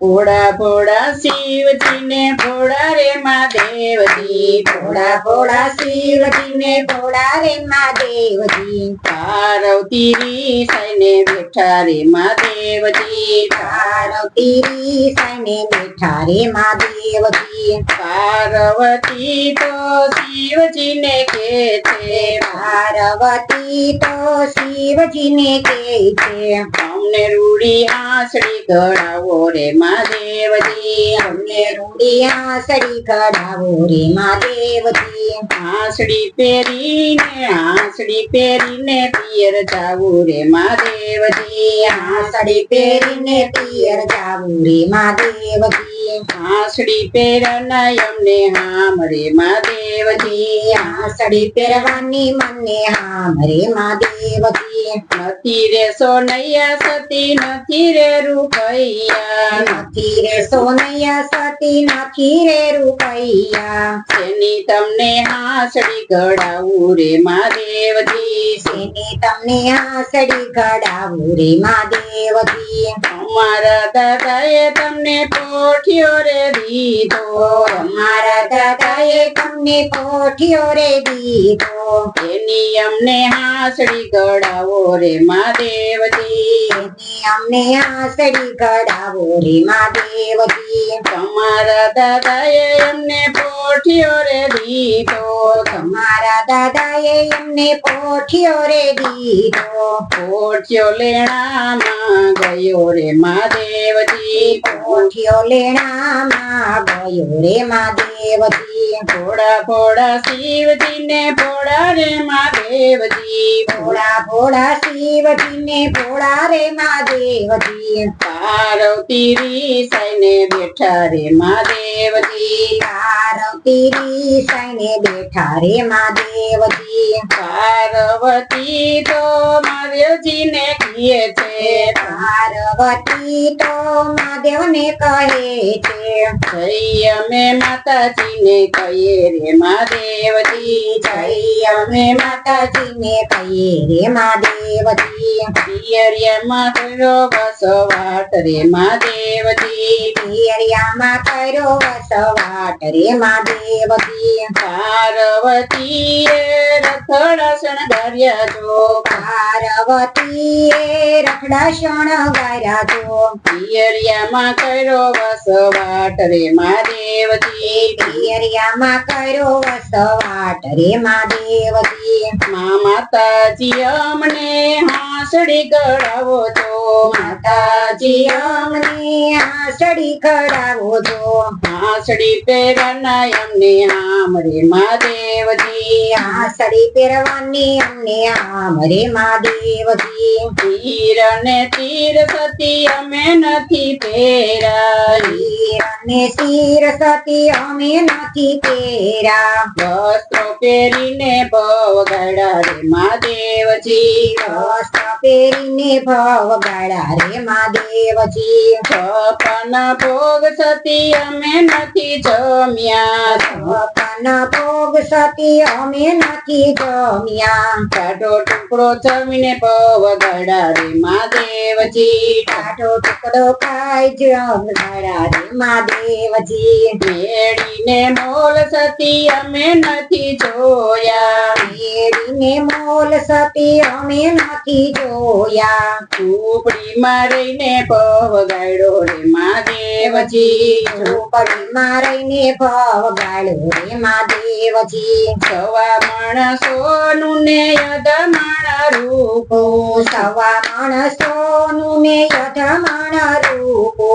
ભોળા ભોળા શિવજીને ભોળા રે મહાદેવજી ભોળા ભોળા શિવજીને ભોળા રે મહાદેવજી પાર્વતી રીસાઈને બેઠા રે મહાદેવજી પાર્વતી સાઈને બેઠા રે મહાદેવજી પાર્વતી તો શિવજીને કે છે. પાર્વતી તો શિવજીને કે છે. અમને રૂડી આસડી ગળાવો રે મહાદેવજી. અમને રૂડી આસડી કઢાવો રે મહાદેવજી. આસડી પહેરીને આસડી પહેરીને પિયર જાવું રે મહાદેવજી. આસડી પહેરીને પિયર જાવું રે મહાદેવજી. આંસળી પહેરનાય અમને હામરે મહાદેવજી આંસળી પહેરવાની મને હામરે મહાદેવજી. નથી રે સોનૈયા સતી, નથી રે રૂપૈયા. નથી રે સોનૈયા સતી, નથી રે રૂપૈયા. તેની તમને હાસડી ગડાવું રે મહાદેવજી? સેને તમને આંસળી કઢાવું રે મહાદેવજી? અમારા દાદાએ તમને કોઠિયો રે દીધો. મારા દાદાએ તમને કોઠિયો રે દીધો. એની અમને હાસડી ગળાવો રે મહાદેવજી. અમને આંસળી કઢાવો રે મહાદેવજી તમારા દાદાએ અમને પોઠિયો રે દીધો તમારા દાદાએ એમને પોઠિયો રે દીધો પોઠિયો લેણામાં ગયો રે મહાદેવજી પોઠિયો લેણામાં ગયો રે મહાદેવજી ભોળા ભોળા શિવજીને ભોળા રે મહાદેવજી ભોળા ભોળા શિવજીને ભોળા રે મહાદેવજી પાર્વતી રીસાઈને બેઠા રે મહાદેવજી પાર્વતી રીસાઈને બેઠા રે મહાદેવજી પાર્વતી તો મહાદેવજીને કીએ છે પાર્વતી તો મહાદેવને કહે છે. જય અમે માતાજીને કહીએ રે મહાદેવજી. જય અમે માતાજીને કહીએ રે મહાદેવજી. પિયરિયામાં કર્યો વસવાટ રે મહાદેવજી. પિયરિયામાં કર્યો વસવાટ રે મહાદેવજી. પાર્વતીએ રથડા શણગાર્યા જો. પાર્વતીએ રખડા શણગાર્યા તો. પિયરિયામાં કર્યો વસવાટ રે મહાદેવજી પિયરિયામાં કર્યો વસવાટ રે મહાદેવજી મા માતાજી અમને હાંસડી કરાવો છો. માતાજી અમને આસડી કરાવો છો. હાંસડી પહેરવાના અમને આમ રે મહાદેવજી આસડી પહેરવાની અમને આમ રે મહાદેવજી તીર ને તીર સતી અમે નથી પેરા અને તીર સતી અમે નથી પેરા વસ્ત્રો પહેરીને ભવ ગળા રે મહાદેવજી. વસ્ત્ર પહેરીને ભવ ગાળા રે મહાદેવજી. છપન ભોગ સતી અમે નથી જમ્યા. છપન ભોગ સતી, અમે નથી જમ્યા કાઢો ટુકડો જમીને ભવ ગળા રે મહાદેવજી. કાઢો ટુકડો ખાઈ જમ ગાળા રે મહાદેવજી. મેળીને મોલ સતી, અમે નથી જોયા. મેળીને મોલ સતી અમે નથી જોયા. ઝૂંપડીમાં રહીને ભવ ગાડો રે મહાદેવજી ઝૂંપડીમાં ને ભવ ગાળો રે મહાદેવજી સવા માણસોનું ને યદમાણ રૂપો. સવા માણસોનું ને યજમાન રૂપો.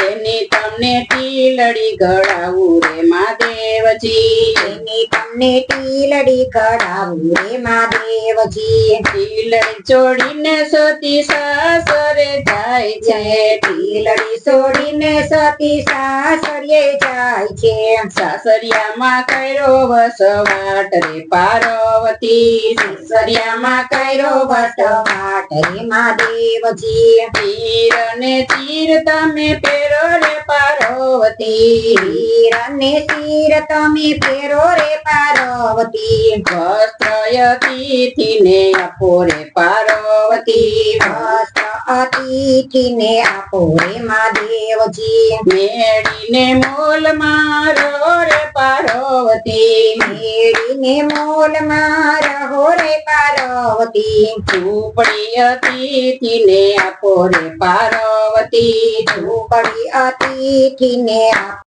તેની તમને ટીલડી ગળાવું રે મહાદેવજી તમને ટીલડી કઢાવું રે મહાદેવજી ટીલડી ચોડીને સતી સાસરે જાય છે ટીલડી છોડીને સતી સાસરીએ જાય છે સાસરિયામાં કર્યો વસવાટ? રે પાર્વતી, સાસરિયામાં કર્યો વસવાટ? રે મહાદેવજી તીર ને તીર તમે પેરો રે પાર્વતી. હીરાને શિર તમે પેરો રે પાર્વતી. વસ્ત્રયતિથિને આપો રે પાર્વતી. વસ્ત્ર અતિથિને આપો રે મહાદેવજી. મેળીને મોલ મારો રે પાર્વતી, મેળીને મોલ મારો રે પાર્વતી. ઝૂંપડી અતિથિને આપો રે પાર્વતી, ઝૂંપડી અતિથિને આપો